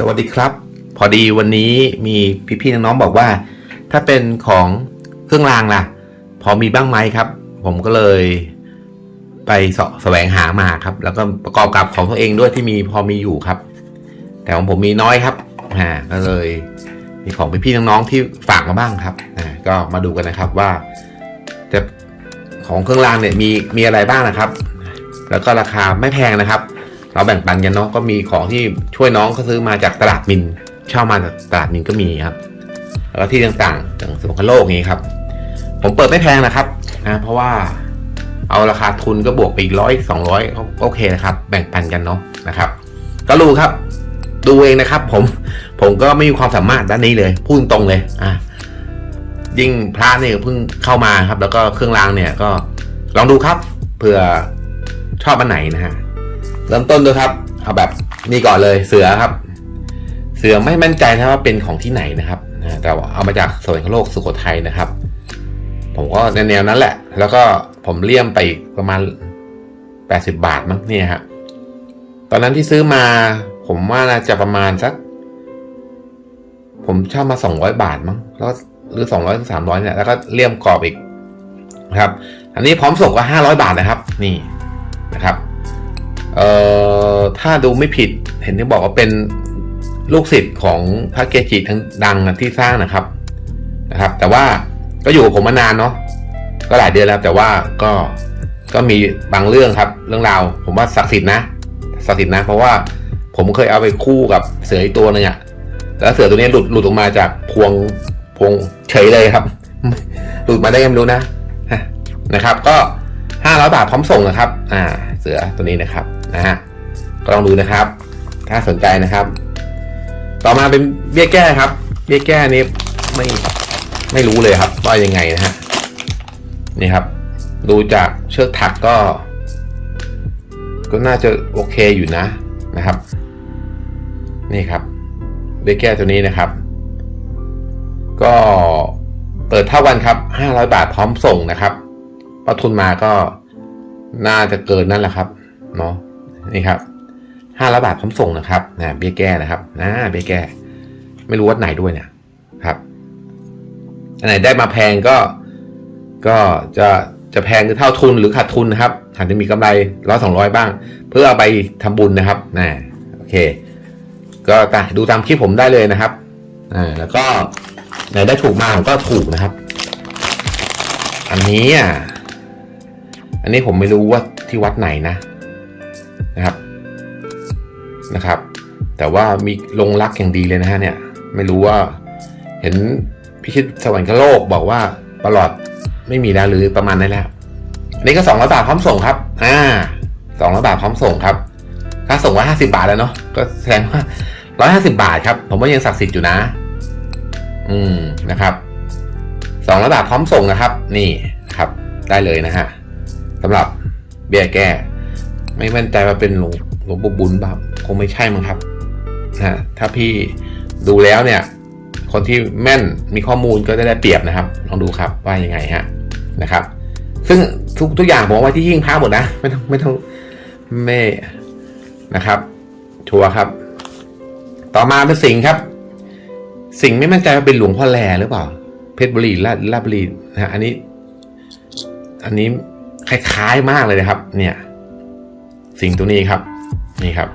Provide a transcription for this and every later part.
สวัสดีครับ พอดีวันนี้มีพี่ๆน้องๆบอกว่า ถ้าเป็นของเครื่องรางล่ะ พอมีบ้างไหมครับ ผมก็เลยไปสะแสวงหามาครับ แล้วก็ประกอบกับของตัวเองด้วยที่มีพอมีอยู่ครับ แต่ของผมมีน้อยครับอ่าก็เลย มีของพี่ๆน้องๆที่ฝากมาบ้างครับอ่าก็มาดูกันนะครับว่าจะของเครื่องรางเนี่ยมีมีอะไรบ้างนะครับ แล้วก็ราคาไม่แพงนะครับ เราแบ่งปันกันเนาะก็มีของที่ช่วยน้องเขาซื้อมาจากตลาดมินเช่ามาจากตลาดมินก็มีครับแล้วก็ที่ต่างๆอย่างสมุนโลกนี้ครับ ผมเปิดไม่แพงนะครับนะเพราะว่าเอาราคาทุนก็บวกไปอีกร้อยสองร้อยโอเคนะครับ แบ่งปันกันเนาะนะครับ ก็รู้ครับ ดูเองนะครับ ผมผมก็ไม่มีความสามารถด้านนี้เลยพูดตรงเลยอะยิ่งพระเนี่ยเพิ่งเข้ามาครับ แล้วก็เครื่องรางเนี่ยก็ลองดูครับเผื่อชอบอันไหนนะฮะ เริ่มต้นด้วยครับ เอาแบบนี่ก่อนเลยเสือครับ เสือไม่มั่นใจนะว่าเป็นของที่ไหนนะครับแต่ว่าเอามาจากสวรรคโลกสุโขทัยนะครับ ผมก็ในแนวนั้นแหละ แล้วก็ผมเลี่ยมไปประมาณแปดสิบาทมั้งเนี่ยครับตอนนั้นที่ซื้อมาผมว่าน่าจะประมาณสัก ผมเช่ามาสองร้อยบาทมั้งแล้วหรือสองร้อยสามร้อยเนี่ยแล้วก็เลี่ยมกรอบอีกนะครับ อันนี้พร้อมส่งก็ห้าร้อยบาทนะครับ นี่นะครับ เอ่อถ้าดูไม่ผิดเห็นที่บอกว่าเป็นลูกศิษย์ของพระเกจิทั้งดังที่สร้างนะครับนะครับ แต่ว่าก็อยู่กับผมมานานเนาะก็หลายเดือนแล้วแต่ว่าก็ก็มีบางเรื่องครับ เรื่องราวผมว่าศักดิ์สิทธิ์นะศักดิ์สิทธิ์นะ เพราะว่าผมเคยเอาไปคู่กับเสืออีกตัวนึงอะแล้วเสือตัวนี้หลุดหลุดออกมาจากพวงพวงเฉยเลยครับ หลุดมาได้ยังไม่รู้นะนะครับ ก็ห้าร้อยบาทพร้อมส่งนะครับ อ่า เสือตัวนี้นะครับ นะฮะก็ลองดูนะครับ ถ้าสนใจนะครับ ต่อมาเป็นเบี้ยแก้ครับ เบี้ยแก้นี้ไม่ไม่รู้เลยครับว่ายังไงนะฮะนี่ครับ ดูจากเชือกถักก็ ก็น่าจะโอเคอยู่นะนะครับ นี่ครับเบี้ยแก้ตัวนี้นะครับ ก็เปิดเท่ากันครับ500บาทพร้อมส่งนะครับพอทุนมาก็น่าจะเกินนั่นแหละครับ เนาะ นี่ครับห้าร้อยบาทพร้อมส่งนะครับนะเบี้ยแก้นะครับนะเบี้ยแก้ ไม่รู้วัดไหนด้วยเนี่ยครับอันไหนได้มาแพงก็ก็จะจะแพงหรือเท่าทุนหรือขาดทุนนะครับอาจจะมีกำไรร้อยสองร้อยบ้าง เพื่อเอาไปทำบุญนะครับนะโอเค ก็ตาดูตามคลิปผมได้เลยนะครับอ่าแล้วก็ไหนได้ถูกมาผมก็ถูกนะครับ อันนี้อะอันนี้ผมไม่รู้ว่าที่วัดไหนนะ นะครับนะครับ แต่ว่ามีลงรักอย่างดีเลยนะฮะเนี่ยไม่รู้ว่าเห็นพิชิตสวรรคโลกบอกว่าปลอดไม่มีแล้วหรือประมาณนั้นแล้วนี่ก็สองร้อยบาทพร้อมส่งครับ อ่าสองร้อยบาทพร้อมส่งครับค่าส่งว่าห้าสิบาทแล้วเนาะก็แสดงว่าร้อยห้าสิบาทครับ ผมว่ายังศักดิ์สิทธิ์อยู่นะ อืมนะครับสองร้อยบาทพร้อมส่งนะครับ นี่ครับ ได้เลยนะฮะสำหรับเบี้ยแก้ ไม่มั่นใจว่าเป็นหลวงหลวงปู่บุญบ้างคงไม่ใช่มั้งครับนะถ้าพี่ดูแล้วเนี่ย คนที่แม่นมีข้อมูลก็จะได้เปรียบนะครับ ลองดูครับว่ายังไงฮะนะครับ ซึ่งทุกทุกอย่างผมเอาไว้ที่หิ้งพระหมดนะ ไม่ต้องไม่ต้องไม่นะครับชัวร์ครับ ต่อมาเป็นสิงครับ สิงไม่มั่นใจว่าเป็นหลวงพ่อแลหรือเปล่า เพชรบุรีลาดลาดบุรีนะฮะอันนี้ อันนี้คล้ายๆมากเลยนะครับ เนี่ย สิ่งตัวนี้ครับ นี่ครับ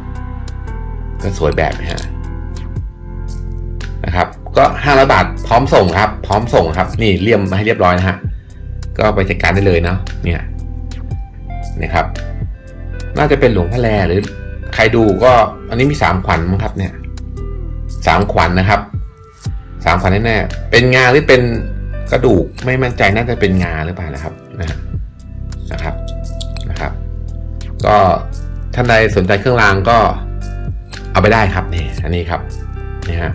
ก็สวยแบบนี้ฮะนะครับ ก็ห้าร้อยบาทพร้อมส่งครับ พร้อมส่งครับ นี่เลี่ยมมาให้เรียบร้อยนะฮะก็ไปจัดการได้เลยเนาะเนี่ยนี่ครับ น่าจะเป็นหลวงพ่อแลหรือใครดูก็อันนี้มีสามขวัญมั้งครับ เนี่ยสามขวัญนะครับสามขวัญแน่ๆเป็นงาหรือเป็นกระดูกไม่มั่นใจน่าจะเป็นงาหรือเปล่านะครับนะฮะนะครับนะครับ ก็ท่านใดสนใจเครื่องรางก็เอาไปได้ครับนี่อันนี้ครับนี่ฮะ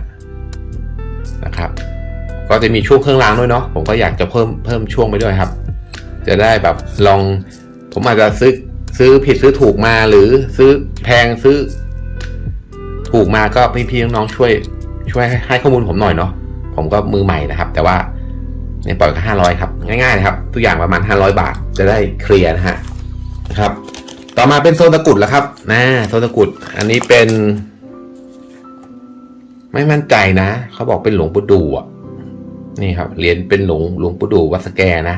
นะครับ ก็จะมีช่วงเครื่องรางด้วยเนาะผมก็อยากจะเพิ่มเพิ่มช่วงไปด้วยครับ จะได้แบบลองผมอาจจะซื้อซื้อผิดซื้อถูกมาหรือซื้อแพงซื้อ ถูกมาก็พี่พี่น้องๆช่วย ช่วยให้ข้อมูลผมหน่อยเนาะผมก็มือใหม่นะครับ แต่ว่าเนี่ยปล่อยก็ห้าร้อยครับ ง่ายๆนะครับ ทุกอย่างประมาณห้าร้อยบาทจะได้เคลียร์นะฮะนะครับ ต่อมาเป็นโซนตะกุดแล้วครับนะโซนตะกุด อันนี้เป็น ไม่มั่นใจนะเขาบอกเป็นหลวงปู่ดูอะ นี่ครับเหรียญเป็นหลวงหลวงปู่ดูวัดสแกนะ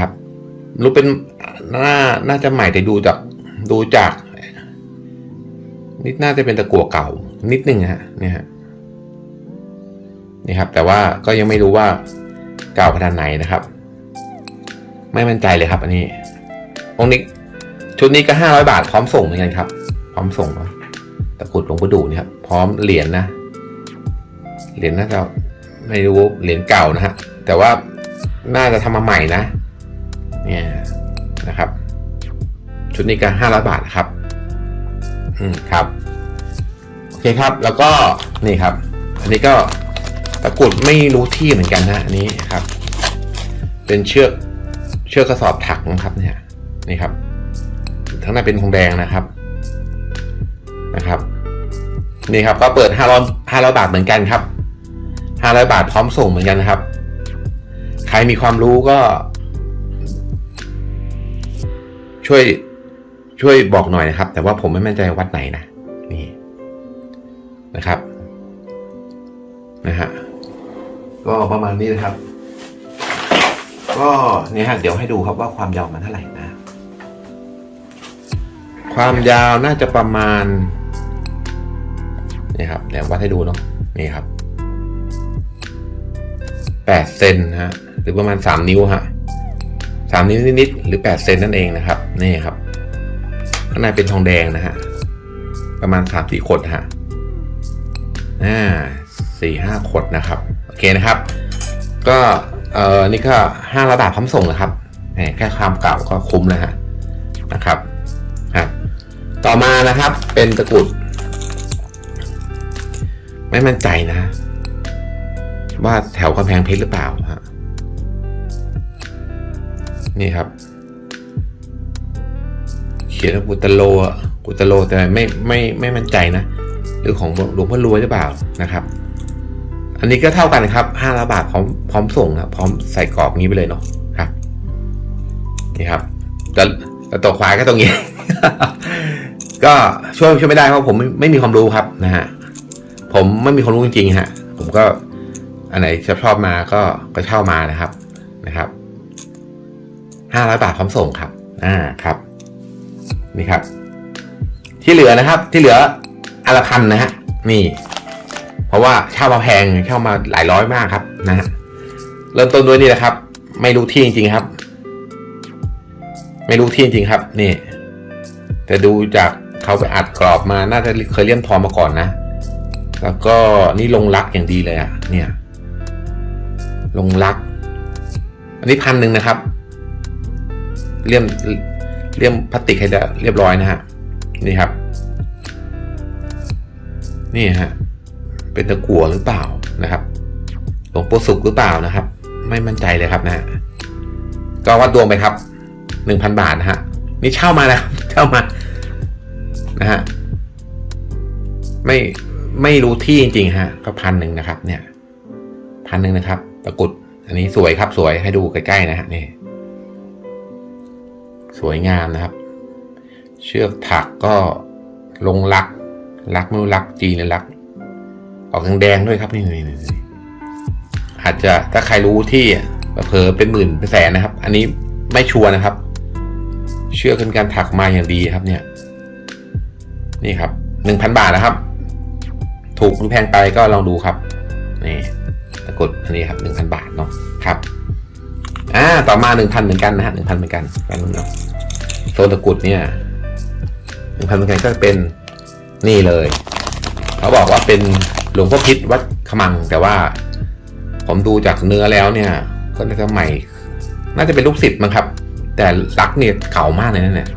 ครับ รู้เป็นน่าน่าจะใหม่แต่ดูจากดูจากนิดน่าจะเป็นตะกั่วเก่า นิดนึงฮะเนี่ยฮะนี่ครับ แต่ว่าก็ยังไม่รู้ว่าเก่าขนาดไหนนะครับ ไม่มั่นใจเลยครับ อันนี้องค์นี้ ชุดนี้ก็ห้าร้อยบาทพร้อมส่งเหมือนกันครับ พร้อมส่งนะตะกรุดหลวงปู่ดูนี่ครับ พร้อมเหรียญนะ เหรียญน่าจะไม่รู้เหรียญเก่านะฮะ แต่ว่าน่าจะทำมาใหม่นะ เนี่ยนะครับ ชุดนี้ก็ห้าร้อยบาทนะครับ อืมครับ โอเคครับ แล้วก็นี่ครับ อันนี้ก็ตะกรุดไม่รู้ที่เหมือนกันนะอันนี้ครับ เป็นเชือกเชือกกระสอบถักนะครับเนี่ย นี่ครับ ทั้งนั้นเป็นทองแดงนะครับนะครับนี่ครับก็เปิดห้าร้อยห้าร้อยบาทเหมือนกันครับห้าร้อยบาทพร้อมส่งเหมือนกันนะครับ ใครมีความรู้ก็ ช่วยช่วยบอกหน่อยนะครับ แต่ว่าผมไม่มั่นใจวัดไหนนะนี่นะครับนะฮะก็ประมาณนี้นะครับ ก็เนี่ยฮะเดี๋ยวให้ดูครับว่าความยาวมันเท่าไหร่นะ ความยาวน่าจะประมาณนี่ครับเดี๋ยววัดให้ดูเนาะนี่ครับแปดเซนฮะหรือประมาณสามนิ้วฮะสามนิ้วนิดๆหรือแปดเซนนั่นเองนะครับนี่ครับข้างในเป็นทองแดงนะฮะประมาณสามสี่ขดฮะอ่าสี่ห้าขดนะครับโอเคนะครับ ก็เออนี่ก็ห้าระบาทพร้อมส่งนะครับแค่ความเก่าก็คุ้มแล้วฮะนะครับ ต่อมานะครับเป็นตะกรุด ไม่มั่นใจนะ ว่าแถวกำแพงเพชรหรือเปล่าฮะนี่ครับ เขียนว่ากุตโลอะกุตโลแต่ไม่ไม่ไม่มั่นใจนะ หรือของหลวงพ่อรวยหรือเปล่านะครับ อันนี้ก็เท่ากันครับห้าร้อยบาทพร้อมพร้อมส่งนะพร้อมใส่กรอบนี้ไปเลยเนาะครับ นี่ครับแต่แต่ตัวควายก็ตรงนี้ ก็ช่วยช่วยไม่ได้เพราะผมไม่ไม่มีความรู้ครับนะฮะผมไม่มีความรู้จริงๆฮะ ผมก็อันไหนชอบชอบมาก็ก็เช่ามานะครับนะครับห้าร้อยบาทพร้อมส่งครับ อ่าครับ นี่ครับ ที่เหลือนะครับ ที่เหลืออนละพันนะฮะนี่ เพราะว่าเช่ามาแพงเช่ามาหลายร้อยมากครับนะฮะเริ่มต้นด้วยนี่แหละครับ ไม่รู้ที่จริง ๆครับ ไม่รู้ที่จริงๆครับ นี่ แต่ดูจาก เขาไปอัดกรอบมาน่าจะเคยเลี่ยมทอมาก่อนนะ แล้วก็นี่ลงรักอย่างดีเลยอะ่ะ เนี่ย ลงรัก อันนี้พันหนึ่งนะครับ เลี่ยมเลี่ยมพลาสติกให้เรียบร้อยนะฮะ นี่ครับ นี่ฮะ เป็นตะกั่วหรือเปล่านะครับ หลวงปู่สุกหรือเปล่านะครับ ไม่มั่นใจเลยครับนะฮะก็วัดดวงไปครับหนึ่งพันบาทนะฮะนี่เช่ามานะเช่ามา นะฮะไม่ไม่รู้ที่จริงๆฮะก็พันหนึ่งนะครับ เนี่ยพันหนึ่งนะครับตะกุด อันนี้สวยครับสวยให้ดูใกล้ๆนะฮะนี่สวยงามนะครับ เชือกถักก็ลงลักลักไม่รู้ลักจีนหรือลัก ออกแดงๆด้วยครับนี่นี่อาจจะถ้าใครรู้ที่เผลอเป็นหมื่นเป็นแสนนะครับ อันนี้ไม่ชัวร์นะครับ เชื่อกันการถักมาอย่างดีครับเนี่ย นี่ครับหนึ่งพันบาทนะครับ ถูกหรือแพงไปก็ลองดูครับนี่ตะกรุดอันนี้ครับหนึ่งพันบาทเนาะครับอ่าต่อมาหนึ่งพันเหมือนกันนะฮะหนึ่งพันเหมือนกันกันเนาะโซนตะกรุดเนี่ยหนึ่งพันเหมือนกันก็เป็นนี่เลย เขาบอกว่าเป็นหลวงพ่อพิษวัดขมังแต่ว่า ผมดูจากเนื้อแล้วเนี่ยก็น่าจะใหม่ น่าจะเป็นลูกศิษย์มั้งครับ แต่ลักเนี่ยเก่ามากเลยนะเนี่ย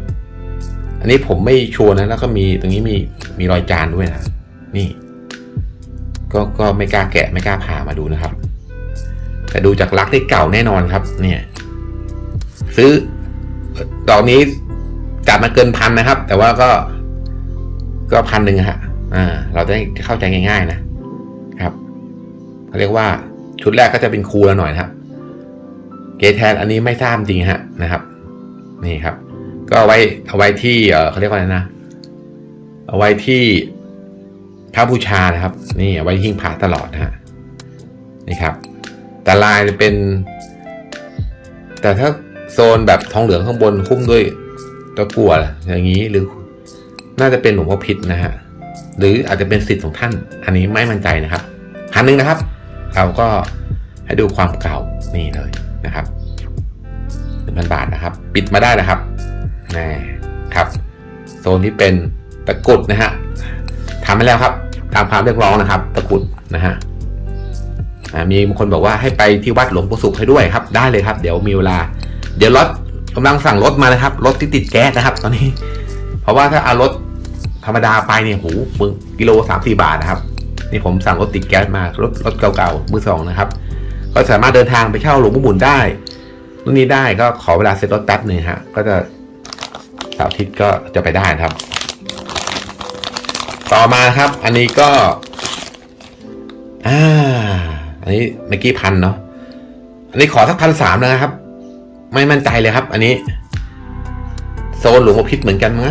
อันนี้ผมไม่ชัวร์นะ แล้วก็มีตรงนี้มีมีรอยจานด้วยนะ นี่ ก็ก็ไม่กล้าแกะไม่กล้าผ่ามาดูนะครับ แต่ดูจากลักที่เก่าแน่นอนครับ เนี่ย ซื้อ ดอกนี้จัดมาเกินพันนะครับ แต่ว่าก็ ก็พันหนึ่งฮะ อ่า เราจะได้เข้าใจง่าย ๆ นะครับเขาเรียกว่าชุดแรกก็จะเป็นครูแล้วหน่อยนะครับ เกทแทนอันนี้ไม่ทราบจริงฮะนะครับ นี่ครับ ก็เอาไว้เอาไว้ที่เขาเรียกว่าอะไรนะ เอาไว้ที่พระบูชานะครับ นี่เอาไว้หิ้งพระตลอดนะฮะนี่ครับ แต่ลายเป็น แต่ถ้าโซนแบบทองเหลืองข้างบนคุ้มด้วยตะกั่วอย่างนี้หรือ น่าจะเป็นหลวงพ่อพิษนะฮะหรืออาจจะเป็นสิทธิ์ของท่าน อันนี้ไม่มั่นใจนะครับพันหนึ่งนะครับ เราก็ให้ดูความเก่านี่เลยนะครับหนึ่งพันบาทนะครับ ปิดมาได้นะครับ นี่ครับโซนที่เป็นตะกุดนะฮะทำไปแล้วครับ ตามความเรียกร้องนะครับ ตะกุดนะฮะมีบางคนบอกว่าให้ไปที่วัดหลวงปู่สุขให้ด้วยครับ ได้เลยครับ เดี๋ยวมีเวลา เดี๋ยวรถกำลังสั่งรถมาเลยครับรถที่ติดแก๊สนะครับ ตอนนี้ เพราะว่าถ้าเอารถธรรมดาไปเนี่ยโหมึงกิโลสามสี่บาทนะครับ นี่ผมสั่งรถติดแก๊สมารถรถเก่าๆมือสองนะครับ ก็สามารถเดินทางไปเช่าหลวงปู่หมุนได้รุ่นนี้ได้ก็ขอเวลาเซ็ตรถแป๊บหนึ่งฮะก็จะาร์อาทิตย์ก็จะไปได้นะครับ ต่อมาครับ อันนี้ก็ อ่า อันนี้เมื่อกี้พันเนาะอันนี้ขอสักพันสามนะครับ ไม่มั่นใจเลยครับ อันนี้โซนหลวงพิษเหมือนกันมั้ง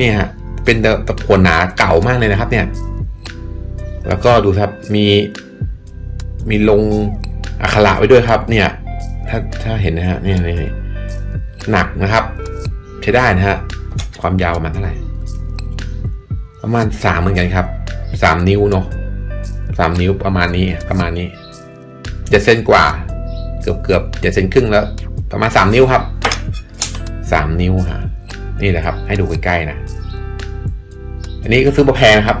นี่ฮะเป็นตะโขนหนาเก่ามากเลยนะครับ เนี่ย แล้วก็ดูครับมีมีลงอักขระไว้ด้วยครับ เนี่ย ถ้าถ้าเห็นนะฮะเนี่ยนี่หนักนะครับ ใช้ได้นะฮะ ความยาวประมาณเท่าไหร่ ประมาณสามเหมือนกันครับสามนิ้วเนาะสามนิ้วประมาณนี้ประมาณนี้เจ็ดเซนกว่า เกือบเกือบเจ็ดเซนครึ่งแล้ว ประมาณสามนิ้วครับสามนิ้วฮะนี่แหละครับ ให้ดูใกล้ๆนะ อันนี้ก็ซื้อมาแพงครับ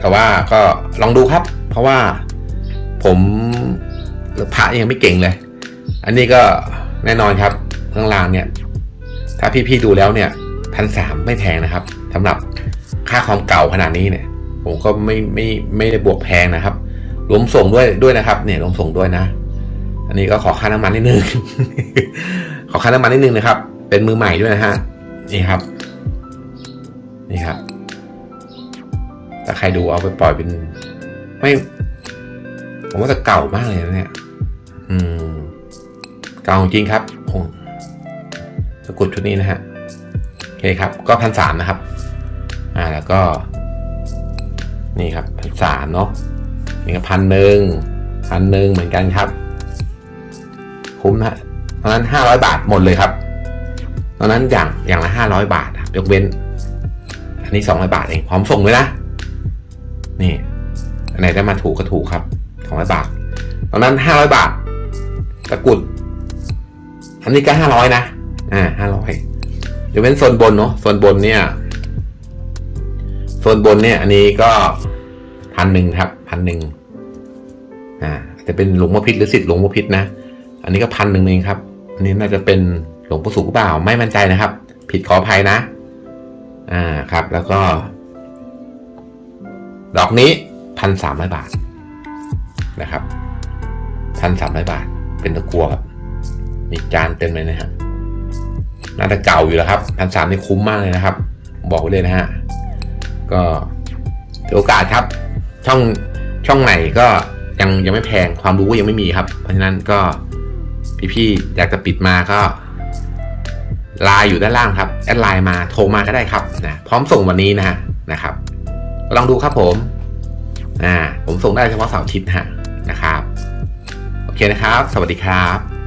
แต่ว่าก็ลองดูครับ เพราะว่าผมพระยังไม่เก่งเลย อันนี้ก็แน่นอนครับเครื่องรางเนี่ย ถ้าพี่ๆดูแล้วเนี่ยพันสามไม่แพงนะครับสำหรับค่าความเก่าขนาดนี้เนี่ย ผมก็ไม่ไม่ไม่ได้บวกแพงนะครับรวมส่งด้วยด้วยนะครับเนี่ยรวมส่งด้วยนะ อันนี้ก็ขอค่าน้ำมันนิดนึง ขอค่าน้ำมันนิดนึงนะครับ เป็นมือใหม่ด้วยนะฮะนี่ครับ นี่ครับถ้าใครดูเอาไปปล่อยเป็น ไม่ ผมว่าจะเก่ามากเลยนะเนี่ย อืม เก่าจริงครับ สกุดชุดนี้นะฮะโอเคครับก็พันสามนะครับอ่าแล้วก็ นี่ครับพันสามเนาะนี่ก็พันหนึ่งพันหนึ่งเหมือนกันครับ คุ้มนะตอนนั้นห้าร้อยบาทหมดเลยครับ ตอนนั้นอย่างอย่างละห้าร้อยบาทครับยกเว้น อันนี้สองร้อยบาทเองพร้อมส่งเลยนะ นี่อันไหนได้มาถูกก็ถูกครับสองร้อยบาท ตอนนั้นห้าร้อยบาทตะกุดอันนี้ก็ห้าร้อยนะ อ่าห้าร้อยเดี๋ยกเว้นโซนบนเนาะโซนบนเนี่ยโซนบนเนี่ย อันนี้ก็พันหนึ่งครับพันหนึ่งอ่าจะเป็นหลวงพ่อพิษหรือสิทธิ์หลวงพ่อพิษนะ อันนี้ก็พันหนึ่งเองครับ อันนี้น่าจะเป็นหลวงปู่สุขเปล่าไม่มั่นใจนะครับ ผิดขออภัยนะ อ่าครับ แล้วก็ ดอกนี้พันสามร้อยบาทนะครับพันสามร้อยบาท เป็นตะกัวครับมีจานเต็มเลยนะฮะ น่าจะเก่าอยู่แล้วครับพันสามนี่คุ้มมากเลยนะครับ บอกไว้เลยนะฮะ ก็ถือโอกาสครับ ช่องช่องไหนก็ยังยังไม่แพงความรู้ก็ยังไม่มีครับ เพราะฉะนั้นก็พี่ๆอยากจะปิดมาก็ไลน์อยู่ด้านล่างครับแอดไลน์มาโทรมาก็ได้ครับนะพร้อมส่งวันนี้นะฮะนะครับ ลองดูครับผมอ่าผมส่งได้เฉพาะเสาร์อาทิตย์ฮะนะครับ โอเคนะครับ สวัสดีครับ